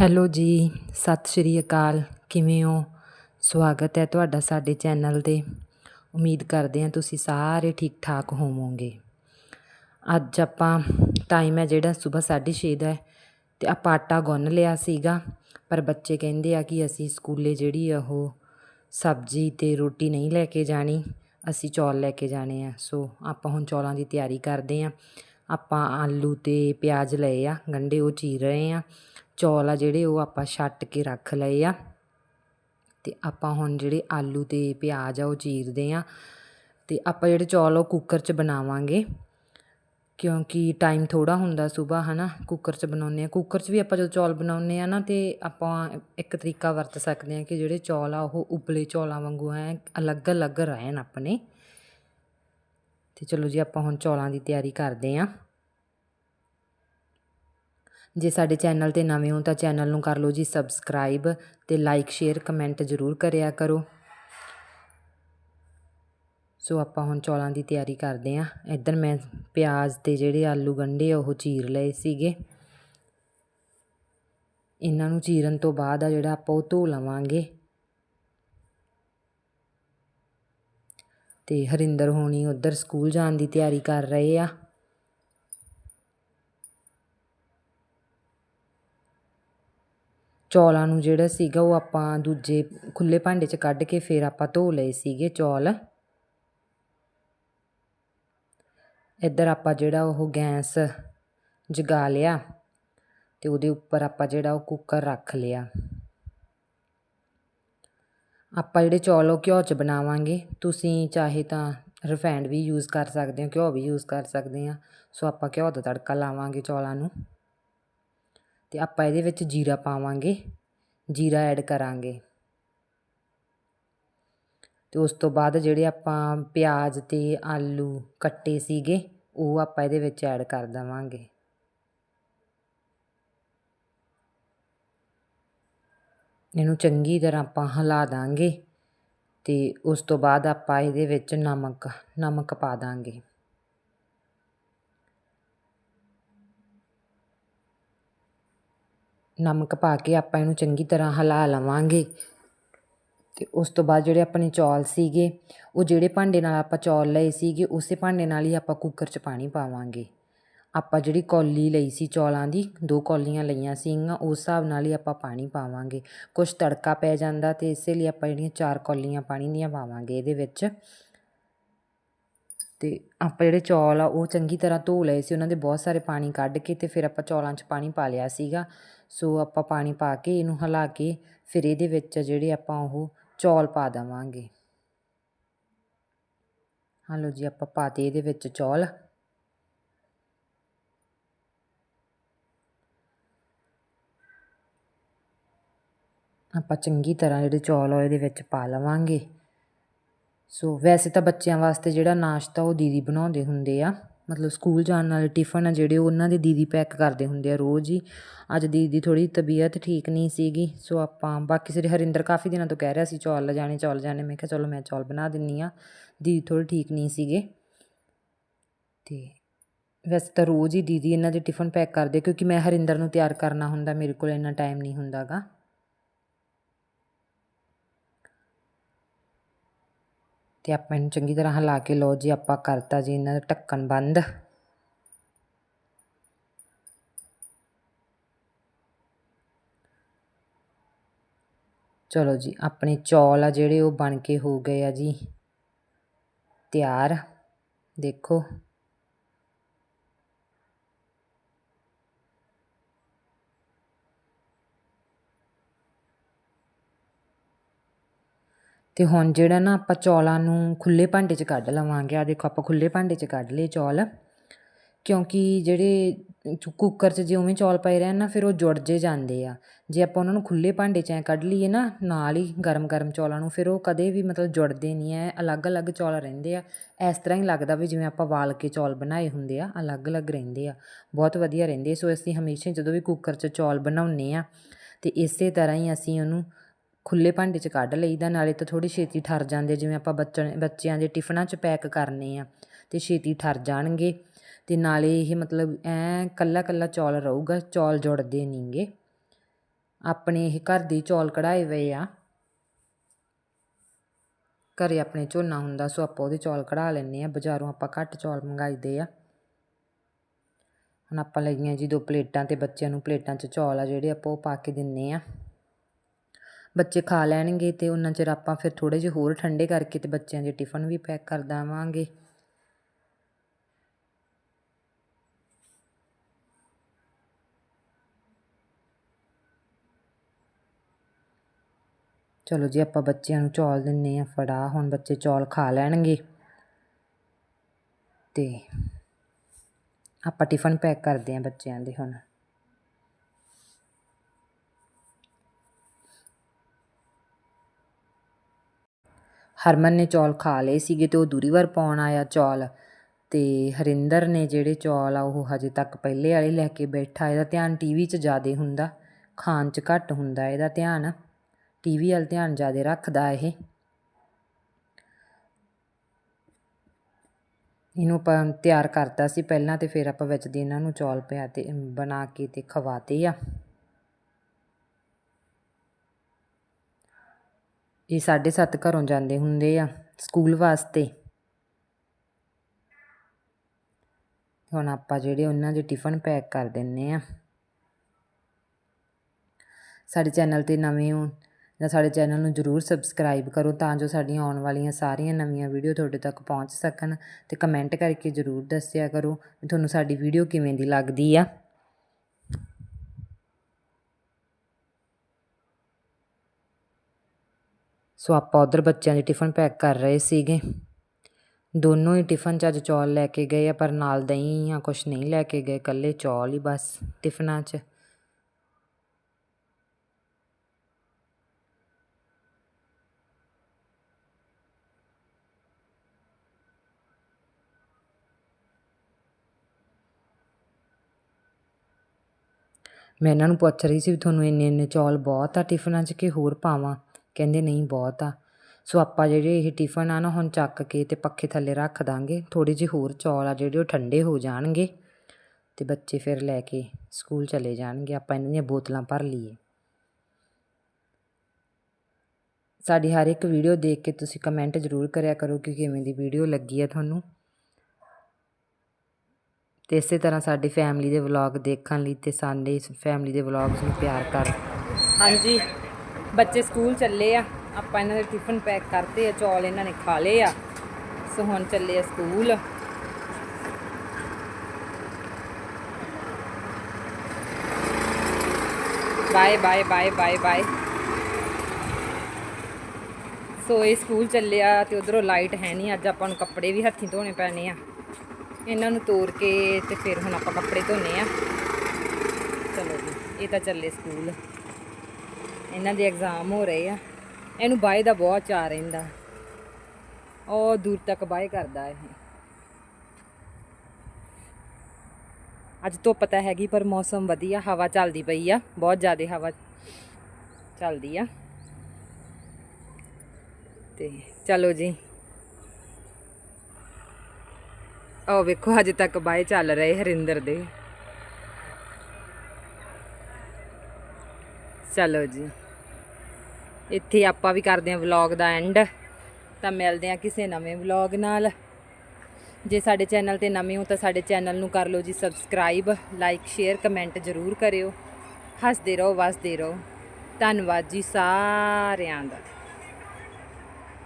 Hello ਜੀ, ਸਤਿ ਸ਼੍ਰੀ ਅਕਾਲ। ਕਿਵੇਂ ਹੋ? ਸਵਾਗਤ ਹੈ ਤੁਹਾਡਾ ਸਾਡੇ ਚੈਨਲ 'ਤੇ। ਉਮੀਦ ਕਰਦੇ ਹਾਂ ਤੁਸੀਂ ਸਾਰੇ ਠੀਕ ਠਾਕ ਹੋਵੋਗੇ। ਅੱਜ ਆਪਾਂ ਟਾਈਮ ਹੈ ਜਿਹੜਾ ਸਵੇਰ 6:30 ਦਾ ਤੇ ਆਪਾਂ ਆਟਾ ਗੁੰਨ ਲਿਆ ਸੀਗਾ। ਪਰ ਬੱਚੇ ਕਹਿੰਦੇ ਆ ਕਿ ਅਸੀਂ ਸਕੂਲੇ ਜਿਹੜੀ ਆ ਉਹ ਸਬਜ਼ੀ ਤੇ ਰੋਟੀ ਨਹੀਂ ਲੈ ਕੇ ਜਾਣੀ, ਅਸੀਂ ਚੌਲ ਲੈ ਕੇ ਜਾਣੇ ਆ। ਸੋ ਆਪਾਂ ਹੁਣ ਚੌਲਾਂ ਦੀ ਤਿਆਰੀ ਕਰਦੇ ਆ ਆਪਾਂ ਆਲੂ ਤੇ ਪਿਆਜ਼ ਲਏ ਆ, ਗੰਢੇ ਉਹ ਚੀਰ ਰਹੇ ਆ ਚੌਲ ਆ ਜਿਹੜੇ ਉਹ ਆਪਾਂ ਛੱਟ ਕੇ ਰੱਖ ਲਏ ਆ। ਤੇ ਆਪਾਂ ਹੁਣ ਜਿਹੜੇ ਆਲੂ ਤੇ ਪਿਆਜ਼ ਆ ਉਹ ਚੀਰਦੇ ਆ। ਤੇ ਆਪਾਂ ਜਿਹੜੇ ਚੌਲ ਉਹ ਕੁੱਕਰ 'ਚ ਬਣਾਵਾਂਗੇ। ਕਿਉਂਕਿ ਟਾਈਮ ਥੋੜਾ ਹੁੰਦਾ ਸਵੇਰ ਹਨਾ? ਕੁੱਕਰ 'ਚ ਬਣਾਉਂਦੇ ਆ। ਕੁੱਕਰ 'ਚ ਵੀ ਆਪਾਂ ਜਦੋਂ ਚੌਲ ਬਣਾਉਂਦੇ ਆ ਨਾ ਤੇ ਆਪਾਂ ਇੱਕ ਤਰੀਕਾ ਵਰਤ ਸਕਦੇ ਆ ਕਿ ਜਿਹੜੇ ਚੌਲ ਆ ਉਹ ਉਬਲੇ ਚੌਲਾਂ ਵਾਂਗੂ ਐ ਅਲੱਗ-ਅਲੱਗ ਰਹਿਣ ਆਪਣੇ। ਤੇ ਚਲੋ ਜੀ ਆਪਾਂ ਹੁਣ ਚੌਲਾਂ ਦੀ ਤਿਆਰੀ ਕਰਦੇ ਆ। ਜੇ ਸਾਡੇ ਚੈਨਲ ਤੇ ਨਵੇਂ ਹੋ ਤਾਂ ਚੈਨਲ ਨੂੰ ਕਰ ਲਓ ਜੀ ਸਬਸਕ੍ਰਾਈਬ ਤੇ ਲਾਈਕ, ਸ਼ੇਅਰ, ਕਮੈਂਟ ਜ਼ਰੂਰ ਕਰਿਆ ਕਰੋ। ਸੋ ਆਪਾਂ ਹੁਣ ਚੌਲਾਂ ਦੀ ਤਿਆਰੀ ਕਰਦੇ ਆਂ ਇੱਧਰ ਮੈਂ ਪਿਆਜ਼ ਤੇ ਜਿਹੜੇ ਆਲੂ ਗੰਢੇ ਉਹ ਚੀਰ ਲਏ ਸੀਗੇ। ਇਹਨਾਂ ਨੂੰ ਚੀਰਨ ਤੋਂ ਬਾਅਦ ਆ ਜਿਹੜਾ ਆਪਾਂ ਉਹ ਧੋ ਲਵਾਂਗੇ। ਤੇ ਹਰਿੰਦਰ ਹੋਣੀ ਉਧਰ ਸਕੂਲ ਜਾਣ ਦੀ ਤਿਆਰੀ ਕਰ ਰਹੇ ਆ। ਚੌਲਾਂ ਨੂੰ ਜਿਹੜਾ ਸੀਗਾ ਉਹ ਆਪਾਂ ਦੂਜੇ ਖੁੱਲ੍ਹੇ ਭਾਂਡੇ 'ਚ ਕੱਢ ਕੇ ਫਿਰ ਆਪਾਂ ਧੋ ਲਏ ਸੀਗੇ ਚੌਲ। ਇੱਧਰ ਆਪਾਂ ਜਿਹੜਾ ਉਹ ਗੈਸ ਜਗਾ ਲਿਆ ਅਤੇ ਉਹਦੇ ਉੱਪਰ ਆਪਾਂ ਜਿਹੜਾ ਉਹ ਕੁੱਕਰ ਰੱਖ ਲਿਆ। ਆਪਾਂ ਜਿਹੜੇ ਚੌਲ ਉਹ ਘਿਓ 'ਚ ਬਣਾਵਾਂਗੇ, ਤੁਸੀਂ ਚਾਹੇ ਤਾਂ ਰਿਫਾਈਂਡ ਵੀ ਯੂਜ਼ ਕਰ ਸਕਦੇ ਹੋ, ਘਿਓ ਵੀ ਯੂਜ਼ ਕਰ ਸਕਦੇ ਆ। ਸੋ ਆਪਾਂ ਘਿਓ ਦਾ ਤੜਕਾ ਲਾਵਾਂਗੇ ਚੌਲਾਂ ਨੂੰ। ਅਤੇ ਆਪਾਂ ਇਹਦੇ ਵਿੱਚ ਜੀਰਾ ਪਾਵਾਂਗੇ, ਜੀਰਾ ਐਡ ਕਰਾਂਗੇ। ਅਤੇ ਉਸ ਤੋਂ ਬਾਅਦ ਜਿਹੜੇ ਆਪਾਂ ਪਿਆਜ਼ ਅਤੇ ਆਲੂ ਕੱਟੇ ਸੀਗੇ, ਉਹ ਆਪਾਂ ਇਹਦੇ ਵਿੱਚ ਐਡ ਕਰ ਦੇਵਾਂਗੇ। ਇਹਨੂੰ ਚੰਗੀ ਤਰ੍ਹਾਂ ਆਪਾਂ ਹਿਲਾ ਦਾਂਗੇ ਅਤੇ ਉਸ ਤੋਂ ਬਾਅਦ ਆਪਾਂ ਇਹਦੇ ਵਿੱਚ ਨਮਕ ਨਮਕ ਪਾ ਦਾਂਗੇ। ਨਮਕ ਪਾ ਕੇ ਆਪਾਂ ਇਹਨੂੰ ਚੰਗੀ ਤਰ੍ਹਾਂ ਹਿਲਾ ਲਵਾਂਗੇ। ਅਤੇ ਉਸ ਤੋਂ ਬਾਅਦ ਜਿਹੜੇ ਆਪਣੇ ਚੌਲ ਸੀਗੇ, ਉਹ ਜਿਹੜੇ ਭਾਂਡੇ ਨਾਲ ਆਪਾਂ ਚੌਲ ਲਏ ਸੀਗੇ, ਉਸੇ ਭਾਂਡੇ ਨਾਲ ਹੀ ਆਪਾਂ ਕੁੱਕਰ 'ਚ ਪਾਣੀ ਪਾਵਾਂਗੇ। ਆਪਾਂ ਜਿਹੜੀ ਕੌਲੀ ਲਈ ਸੀ ਚੌਲਾਂ ਦੀ, ਦੋ ਕੌਲੀਆਂ ਲਈਆਂ ਸੀਗੀਆਂ, ਉਸ ਹਿਸਾਬ ਨਾਲ ਹੀ ਆਪਾਂ ਪਾਣੀ ਪਾਵਾਂਗੇ। ਕੁਝ ਤੜਕਾ ਪੈ ਜਾਂਦਾ ਅਤੇ ਇਸੇ ਲਈ ਆਪਾਂ ਜਿਹੜੀਆਂ ਚਾਰ ਕੌਲੀਆਂ ਪਾਣੀ ਦੀਆਂ ਪਾਵਾਂਗੇ ਇਹਦੇ ਵਿੱਚ। ਅਤੇ ਆਪਾਂ ਜਿਹੜੇ ਚੌਲ ਆ, ਉਹ ਚੰਗੀ ਤਰ੍ਹਾਂ ਧੋ ਲਏ ਸੀ, ਉਹਨਾਂ ਦੇ ਬਹੁਤ ਸਾਰੇ ਪਾਣੀ ਕੱਢ ਕੇ ਅਤੇ ਫਿਰ ਆਪਾਂ ਚੌਲਾਂ 'ਚ ਪਾਣੀ ਪਾ ਲਿਆ ਸੀਗਾ। ਸੋ ਆਪਾਂ ਪਾਣੀ ਪਾ ਕੇ ਇਹਨੂੰ ਹਿਲਾ ਕੇ ਫਿਰ ਇਹਦੇ ਵਿੱਚ ਜਿਹੜੇ ਆਪਾਂ ਉਹ ਚੌਲ ਪਾ ਦੇਵਾਂਗੇ। ਹਾਂ ਲਓ ਜੀ, ਆਪਾਂ ਪਾਤੇ ਇਹਦੇ ਵਿੱਚ ਚੌਲ। ਆਪਾਂ ਚੰਗੀ ਤਰ੍ਹਾਂ ਜਿਹੜੇ ਚੌਲ ਆ ਇਹਦੇ ਵਿੱਚ ਪਾ ਲਵਾਂਗੇ। ਸੋ ਵੈਸੇ ਤਾਂ ਬੱਚਿਆਂ ਵਾਸਤੇ ਜਿਹੜਾ ਨਾਸ਼ਤਾ ਉਹ ਦੀਦੀ ਬਣਾਉਂਦੇ ਹੁੰਦੇ ਆ। ਮਤਲਬ ਸਕੂਲ ਜਾਣ ਵਾਲੇ ਟਿਫਨ ਆ ਜਿਹੜੇ, ਉਹਨਾਂ ਦੇ ਦੀਦੀ ਪੈਕ ਕਰਦੇ ਹੁੰਦੇ ਆ ਰੋਜ਼ ਹੀ। ਅੱਜ ਦੀਦੀ ਥੋੜ੍ਹੀ ਤਬੀਅਤ ਠੀਕ ਨਹੀਂ ਸੀਗੀ, ਸੋ ਆਪਾਂ, ਬਾਕੀ ਸਾਰੇ ਹਰਿੰਦਰ ਕਾਫੀ ਦਿਨਾਂ ਤੋਂ ਕਹਿ ਰਿਹਾ ਸੀ, ਚੌਲ ਲਿਜਾਣੇ ਚੌਲ ਜਾਣੇ। ਮੈਂ ਕਿਹਾ, ਚਲੋ ਮੈਂ ਚੌਲ ਬਣਾ ਦਿੰਨੀ ਆ। ਦੀਦੀ ਥੋੜ੍ਹੇ ਠੀਕ ਨਹੀਂ ਸੀਗੇ। ਤੇ ਵੈਸੇ ਤਾਂ ਰੋਜ਼ ਹੀ ਦੀਦੀ ਇਹਨਾਂ ਦੇ ਟਿਫਨ ਪੈਕ ਕਰਦੇ, ਕਿਉਂਕਿ ਮੈਂ ਹਰਿੰਦਰ ਨੂੰ ਤਿਆਰ ਕਰਨਾ ਹੁੰਦਾ, ਮੇਰੇ ਕੋਲ ਇੰਨਾ ਟਾਈਮ ਨਹੀਂ ਹੁੰਦਾਗਾ। ਅਤੇ ਆਪਾਂ ਇਹਨੂੰ ਚੰਗੀ ਤਰ੍ਹਾਂ ਹਿਲਾ ਕੇ ਲਓ ਜੀ, ਆਪਾਂ ਕਰਤਾ ਜੀ ਇਹਨਾਂ ਦਾ ਢੱਕਣ ਬੰਦ। ਚਲੋ ਜੀ, ਆਪਣੇ ਚੌਲ ਆ ਜਿਹੜੇ ਉਹ ਬਣ ਕੇ ਹੋ ਗਏ ਆ ਜੀ। ਤਿਆਰ, ਦੇਖੋ। ਅਤੇ ਹੁਣ ਜਿਹੜਾ ਨਾ ਆਪਾਂ ਚੌਲਾਂ ਨੂੰ ਖੁੱਲ੍ਹੇ ਭਾਂਡੇ 'ਚ ਕੱਢ ਲਵਾਂਗੇ, ਆਹ ਦੇਖੋ ਆਪਾਂ ਖੁੱਲ੍ਹੇ ਭਾਂਡੇ 'ਚ ਕੱਢ ਲਏ ਚੌਲ। ਕਿਉਂਕਿ ਜਿਹੜੇ ਕੁੱਕਰ 'ਚ ਜੇ ਉਵੇਂ ਚੌਲ ਪਏ ਰਹਿਣ ਨਾ, ਫਿਰ ਉਹ ਜੁੜ ਜੇ ਜਾਂਦੇ ਆ। ਜੇ ਆਪਾਂ ਉਹਨਾਂ ਨੂੰ ਖੁੱਲ੍ਹੇ ਭਾਂਡੇ 'ਚ ਐਂ ਕੱਢ ਲਈਏ ਨਾ, ਨਾਲ ਹੀ ਗਰਮ-ਗਰਮ ਚੌਲਾਂ ਨੂੰ, ਫਿਰ ਉਹ ਕਦੇ ਵੀ ਮਤਲਬ ਜੁੜਦੇ ਨਹੀਂ ਐ, ਅਲੱਗ-ਅਲੱਗ ਚੌਲ ਰਹਿੰਦੇ ਆ। ਇਸ ਤਰ੍ਹਾਂ ਹੀ ਲੱਗਦਾ ਵੀ ਜਿਵੇਂ ਆਪਾਂ ਵਾਲ ਕੇ ਚੌਲ ਬਣਾਏ ਹੁੰਦੇ ਆ, ਅਲੱਗ-ਅਲੱਗ ਰਹਿੰਦੇ ਆ। ਬਹੁਤ ਵਧੀਆ ਰਹਿੰਦੇ ਸੋ ਅਸੀਂ ਹਮੇਸ਼ਾ ਜਦੋਂ ਵੀ ਕੁੱਕਰ 'ਚ ਚੌਲ ਬਣਾਉਂਦੇ ਆ ਅਤੇ ਇਸੇ ਤਰ੍ਹਾਂ ਹੀ ਅਸੀਂ ਉਹਨੂੰ ਖੁੱਲ੍ਹੇ ਭਾਂਡੇ 'ਚ ਕੱਢ ਲਈਦਾ, ਨਾਲੇ ਤਾਂ ਥੋੜ੍ਹੀ ਛੇਤੀ ਠਰ ਜਾਂਦੇ ਜਿਵੇਂ ਆਪਾਂ ਬੱਚਣ, ਬੱਚਿਆਂ ਦੇ ਟਿਫਨਾਂ 'ਚ ਪੈਕ ਕਰਨੇ ਆ ਅਤੇ ਛੇਤੀ ਠਰ ਜਾਣਗੇ। ਅਤੇ ਨਾਲੇ ਇਹ ਮਤਲਬ ਐਂ ਇਕੱਲਾ ਇਕੱਲਾ ਚੌਲ ਰਹੂਗਾ, ਚੌਲ ਜੁੜਦੇ ਨਹੀਂ ਗੇ ਆਪਣੇ ਇਹ ਘਰ ਦੇ ਚੌਲ ਕਢਾਏ ਹੋਏ ਆ। ਘਰੇ ਆਪਣੇ ਝੋਨਾ ਹੁੰਦਾ, ਸੋ ਆਪਾਂ ਉਹਦੇ ਚੌਲ ਕਢਾ ਲੈਂਦੇ ਆ। ਬਾਜ਼ਾਰੋਂ ਆਪਾਂ ਘੱਟ ਚੌਲ ਮੰਗਾਈਦੇ ਆ। ਹੁਣ ਆਪਾਂ ਲਈਆਂ ਜੀ ਦੋ ਪਲੇਟਾਂ ਅਤੇ ਬੱਚਿਆਂ ਨੂੰ ਪਲੇਟਾਂ 'ਚ ਚੌਲ ਆ, ਜਿਹੜੇ ਆਪਾਂ ਉਹ ਪਾ ਕੇ ਦਿੰਨੇ ਆ। ਬੱਚੇ ਖਾ ਲੈਣਗੇ ਅਤੇ ਉਹਨਾਂ ਚਿਰ ਆਪਾਂ ਫਿਰ ਥੋੜ੍ਹੇ ਜਿਹੇ ਹੋਰ ਠੰਡੇ ਕਰਕੇ ਅਤੇ ਬੱਚਿਆਂ ਦੇ ਟਿਫਨ ਵੀ ਪੈਕ ਕਰ ਦੇਵਾਂਗੇ। ਚਲੋ ਜੀ, ਆਪਾਂ ਬੱਚਿਆਂ ਨੂੰ ਚੌਲ ਦਿੰਨੇ ਆ ਫੜਾ, ਹੁਣ ਬੱਚੇ ਚੌਲ ਖਾ ਲੈਣਗੇ। ਅਤੇ ਆਪਾਂ ਟਿਫਨ ਪੈਕ ਕਰਦੇ ਹਾਂ ਬੱਚਿਆਂ ਦੇ ਹੁਣ। ਹਰਮਨ ਨੇ ਚੌਲ ਖਾ ਲਏ ਸੀਗੇ ਤੇ ਉਹ ਦੂਰੀ ਵਾਰ ਪਾਉਣ ਆਇਆ ਚੌਲ ਤੇ ਹਰਿੰਦਰ ਨੇ ਜਿਹੜੇ ਚੌਲ ਆ ਉਹ ਹਜੇ ਤੱਕ ਪਹਿਲੇ ਵਾਲੇ ਲੈ ਕੇ ਬੈਠਾ, ਇਹਦਾ ਧਿਆਨ ਟੀਵੀ 'ਚ ਜ਼ਿਆਦਾ ਹੁੰਦਾ, ਖਾਣ 'ਚ ਘੱਟ ਹੁੰਦਾ ਇਹਦਾ ਧਿਆਨ। ਟੀਵੀ ਵੱਲ ਧਿਆਨ ਜ਼ਿਆਦਾ ਰੱਖਦਾ ਇਹ। ਇਹਨੂੰ ਆਪਾਂ ਤਿਆਰ ਕਰਤਾ ਸੀ ਪਹਿਲਾਂ ਤੇ ਫਿਰ ਆਪਾਂ ਵਿੱਚ ਦੀ ਇਹਨਾਂ ਨੂੰ ਚੌਲ ਪਿਆ ਤੇ ਬਣਾ ਕੇ ਤੇ ਖਵਾਤੇ ਆ। ਇਹ 7:30 ਘਰੋਂ ਜਾਂਦੇ ਹੁੰਦੇ ਆ ਸਕੂਲ ਵਾਸਤੇ। ਹੁਣ ਆਪਾਂ ਜਿਹੜੇ ਉਹਨਾਂ ਦੇ ਟਿਫਨ ਪੈਕ ਕਰ ਦਿੰਨੇ ਆ। ਸਾਡੇ ਚੈਨਲ ਤੇ ਨਵੇਂ ਹੋ ਜਾਂ ਸਾਡੇ ਚੈਨਲ ਨੂੰ ਜਰੂਰ ਸਬਸਕ੍ਰਾਈਬ ਕਰੋ ਤਾਂ ਜੋ ਸਾਡੀਆਂ ਆਉਣ ਵਾਲੀਆਂ ਸਾਰੀਆਂ ਨਵੀਆਂ ਵੀਡੀਓ ਤੁਹਾਡੇ ਤੱਕ ਪਹੁੰਚ ਸਕਣ ਤੇ ਕਮੈਂਟ ਕਰਕੇ ਜਰੂਰ ਦੱਸਿਆ ਕਰੋ ਤੁਹਾਨੂੰ ਸਾਡੀ ਵੀਡੀਓ ਕਿਵੇਂ ਦੀ ਲੱਗਦੀ ਆ। ਸੋ ਆਪਾਂ ਉਧਰ ਬੱਚਿਆਂ ਦੇ ਟਿਫਨ ਪੈਕ ਕਰ ਰਹੇ ਸੀਗੇ। ਦੋਨੋਂ ਹੀ ਟਿਫਨ 'ਚ ਅੱਜ ਚੌਲ ਲੈ ਕੇ ਗਏ ਆ, ਪਰ ਨਾਲ ਦਹੀਂ ਜਾਂ ਕੁਛ ਨਹੀਂ ਲੈ ਕੇ ਗਏ, ਇਕੱਲੇ ਚੌਲ ਹੀ ਬਸ ਟਿਫਨਾਂ 'ਚ। ਮੈਂ ਇਹਨਾਂ ਨੂੰ ਪੁੱਛ ਰਹੀ ਸੀ ਵੀ ਤੁਹਾਨੂੰ ਇੰਨੇ ਇੰਨੇ ਚੌਲ ਬਹੁਤ ਆ ਟਿਫਨਾਂ 'ਚ ਕਿ ਹੋਰ ਪਾਵਾਂ? ਕਹਿੰਦੇ ਨਹੀਂ ਬਹੁਤ ਆ। ਸੋ ਆਪਾਂ ਜਿਹੜੇ ਇਹ ਟਿਫਨ ਆ ਨਾ, ਹੁਣ ਚੱਕ ਕੇ ਤੇ ਪੱਖੇ ਥੱਲੇ ਰੱਖ ਦਾਂਗੇ। ਥੋੜ੍ਹੇ ਜਿਹੇ ਹੋਰ ਚੌਲ ਆ ਜਿਹੜੇ ਉਹ ਠੰਡੇ ਹੋ ਜਾਣਗੇ ਤੇ ਬੱਚੇ ਫਿਰ ਲੈ ਕੇ ਸਕੂਲ ਚਲੇ ਜਾਣਗੇ। ਆਪਾਂ ਇਹਨਾਂ ਦੀਆਂ ਬੋਤਲਾਂ ਭਰ ਲਈਏ। ਸਾਡੀ ਹਰ ਇੱਕ ਵੀਡੀਓ ਦੇਖ ਕੇ ਤੁਸੀਂ ਕਮੈਂਟ ਜ਼ਰੂਰ ਕਰਿਆ ਕਰੋ ਕਿ ਕਿਵੇਂ ਦੀ ਵੀਡੀਓ ਲੱਗੀ ਹੈ ਤੁਹਾਨੂੰ। ਤੇ ਇਸੇ ਤਰ੍ਹਾਂ ਸਾਡੀ ਫੈਮਿਲੀ ਦੇ ਵਲੌਗ ਦੇਖਣ ਲਈ ਤੇ ਸਾਡੇ ਇਸ ਫੈਮਿਲੀ ਦੇ ਵਲੌਗਸ ਨੂੰ ਪਿਆਰ ਕਰ। ਹਾਂਜੀ। ਬੱਚੇ ਸਕੂਲ ਚੱਲੇ ਆ, ਆਪਾਂ ਇਹਨਾਂ ਦੇ ਟਿਫਨ ਪੈਕ ਕਰਤੇ ਆ, ਚੌਲ ਇਹਨਾਂ ਨੇ ਖਾ ਲਏ ਆ। ਸੋ ਹੁਣ ਚੱਲੇ ਆ school. Bye bye bye bye bye so ਇਹ ਸਕੂਲ ਚੱਲਿਆ ਤੇ ਉਧਰੋਂ ਲਾਈਟ ਹੈ ਨਹੀਂ, ਅੱਜ ਆਪਾਂ ਨੂੰ ਕੱਪੜੇ ਵੀ ਹੱਥੀਂ ਧੋਣੇ ਪੈਣੇ ਆ। ਇਹਨਾਂ ਨੂੰ ਤੋੜ ਕੇ ਤੇ ਫਿਰ ਹੁਣ ਆਪਾਂ ਕੱਪੜੇ ਧੋਨੇ ਆ। ਚਲੋ ਜੀ, ਇਹ ਤਾਂ ਚੱਲੇ ਸਕੂਲ। ਇਹਨਾਂ ਦੇ ਐਗਜ਼ਾਮ ਹੋ ਰਹੇ ਆ। ਇਹਨੂੰ ਬਾਏ ਦਾ ਬਹੁਤ ਚਾਅ ਰਹਿੰਦਾ। ਉਹ ਦੂਰ ਤੱਕ ਬਾਏ ਕਰਦਾ ਇਹ। ਅੱਜ ਧੁੱਪ ਤਾਂ ਹੈਗੀ, ਪਰ ਮੌਸਮ ਵਧੀਆ, ਹਵਾ ਚੱਲਦੀ ਪਈ ਆ। ਬਹੁਤ ਜ਼ਿਆਦਾ ਹਵਾ ਚੱਲਦੀ ਆ। ਤੇ ਚਲੋ ਜੀ। ਉਹ ਵੇਖੋ, ਹਜੇ ਤੱਕ ਬਾਏ ਚੱਲ ਰਹੇ ਹਰਿੰਦਰ ਦੇ। ਚਲੋ ਜੀ। ਇੱਥੇ ਆਪਾਂ ਵੀ ਕਰਦੇ ਹਾਂ ਵਲੌਗ ਦਾ ਐਂਡ ਤਾਂ ਮਿਲਦੇ ਹਾਂ ਕਿਸੇ ਨਵੇਂ ਵਲੌਗ ਨਾਲ। ਜੇ ਸਾਡੇ ਚੈਨਲ ਤੇ ਨਵੇਂ ਹੋ ਤਾਂ ਸਾਡੇ ਚੈਨਲ ਨੂੰ ਕਰ ਲਓ ਜੀ ਸਬਸਕ੍ਰਾਈਬ ਲਾਈਕ ਸ਼ੇਅਰ ਕਮੈਂਟ ਜ਼ਰੂਰ ਕਰਿਓ। ਹੱਸਦੇ ਰਹੋ, ਵਸਦੇ ਰਹੋ। ਧੰਨਵਾਦ ਜੀ ਸਾਰਿਆਂ ਦਾ।